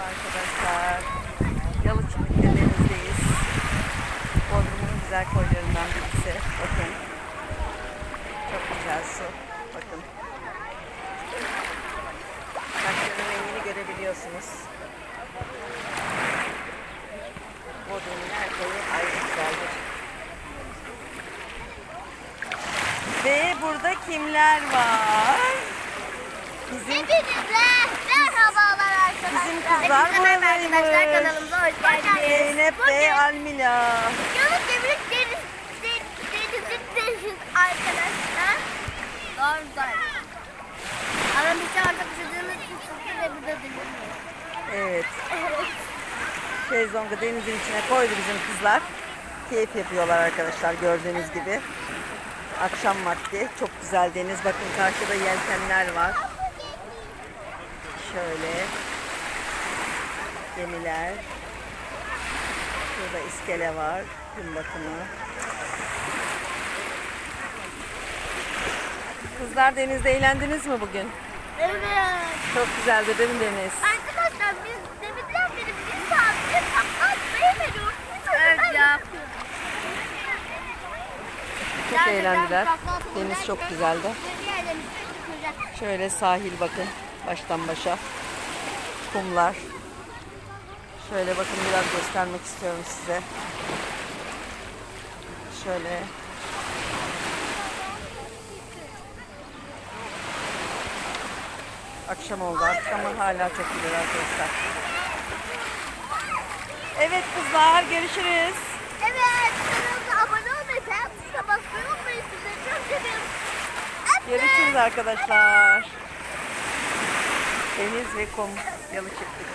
Merhaba arkadaşlar. Yalıçıklık'ta denizdeyiz. Bodrum'un güzel koylarından birisi. Bakın. Çok güzel su. Bakın. Taşların rengini görebiliyorsunuz. Bodrum'un her koyu ayrı güzeldir. Ve burada kimler var? Bizim arkadaşlar. Bizim kızlar merhaba arkadaşlar buradaymış. kanalımıza hoş geldiniz. Zeynep ve Almila. Yunus Demir'in deniz, deniz, denizin deniz arkadaşlar. Doğru doğru. Ama biz de orada çocuğumuz için çıktı ve burada dinliyoruz. Evet. Şezlong'u denizin içine koydu bizim kızlar. Keyif yapıyorlar arkadaşlar gördüğünüz gibi. Akşam vakti. Çok güzel deniz. Bakın karşıda yelkenler var. Şöyle. Gemiler. Şurada iskele var. Gün batımı. Kızlar denizde eğlendiniz mi bugün? Evet. Çok güzeldi değil mi deniz? Arkadaşlar biz deminden beri bir saattir atmayı veriyoruz. Evet ya. Çok eğlendiler. Deniz çok güzeldi. Şöyle sahil bakın. Baştan başa. Kumlar. Şöyle bakın biraz göstermek istiyorum size. Şöyle. Akşam oldu artık ama hala çok güzel arkadaşlar. Evet kızlar görüşürüz. Evet, kanalımıza abone olmayı, beğen tuşuna basmayı unutmayın. Sizleri çok seviyorum. Görüşürüz arkadaşlar. Deniz ve kum yalı çıktık.